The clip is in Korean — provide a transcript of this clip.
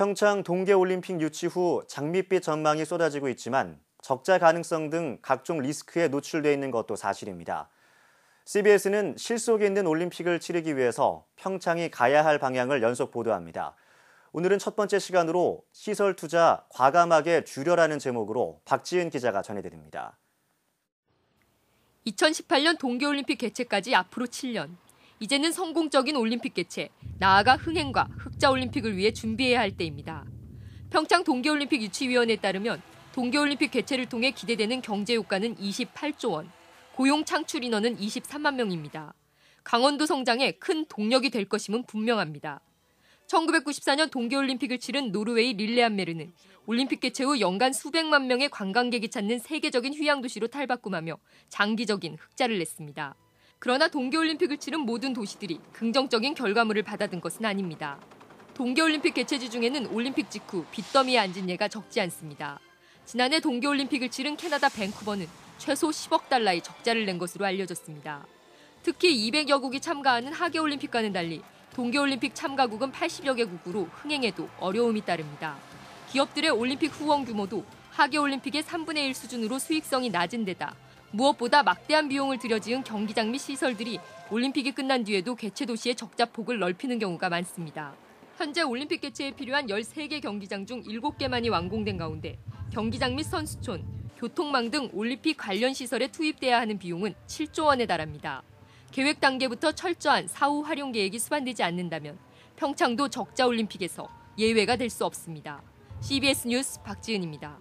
평창 동계올림픽 유치 후 장밋빛 전망이 쏟아지고 있지만 적자 가능성 등 각종 리스크에 노출돼 있는 것도 사실입니다. CBS는 실속이 있는 올림픽을 치르기 위해서 평창이 가야 할 방향을 연속 보도합니다. 오늘은 첫 번째 시간으로 시설 투자 과감하게 줄여라는 제목으로 박지은 기자가 전해드립니다. 2018년 동계올림픽 개최까지 앞으로 7년. 이제는 성공적인 올림픽 개최, 나아가 흥행과 흑자 올림픽을 위해 준비해야 할 때입니다. 평창 동계올림픽 유치위원회에 따르면 동계올림픽 개최를 통해 기대되는 경제 효과는 28조 원, 고용 창출 인원은 23만 명입니다. 강원도 성장에 큰 동력이 될 것임은 분명합니다. 1994년 동계올림픽을 치른 노르웨이 릴레안메르는 올림픽 개최 후 연간 수백만 명의 관광객이 찾는 세계적인 휴양도시로 탈바꿈하며 장기적인 흑자를 냈습니다. 그러나 동계올림픽을 치른 모든 도시들이 긍정적인 결과물을 받아든 것은 아닙니다. 동계올림픽 개최지 중에는 올림픽 직후 빚더미에 앉은 예가 적지 않습니다. 지난해 동계올림픽을 치른 캐나다 밴쿠버는 최소 10억 달러의 적자를 낸 것으로 알려졌습니다. 특히 200여 국이 참가하는 하계올림픽과는 달리 동계올림픽 참가국은 80여 개국으로 흥행에도 어려움이 따릅니다. 기업들의 올림픽 후원 규모도 하계올림픽의 3분의 1 수준으로 수익성이 낮은 데다 무엇보다 막대한 비용을 들여 지은 경기장 및 시설들이 올림픽이 끝난 뒤에도 개최 도시의 적자 폭을 넓히는 경우가 많습니다. 현재 올림픽 개최에 필요한 13개 경기장 중 7개만이 완공된 가운데 경기장 및 선수촌, 교통망 등 올림픽 관련 시설에 투입돼야 하는 비용은 7조 원에 달합니다. 계획 단계부터 철저한 사후 활용 계획이 수반되지 않는다면 평창도 적자 올림픽에서 예외가 될 수 없습니다. CBS 뉴스 박지은입니다.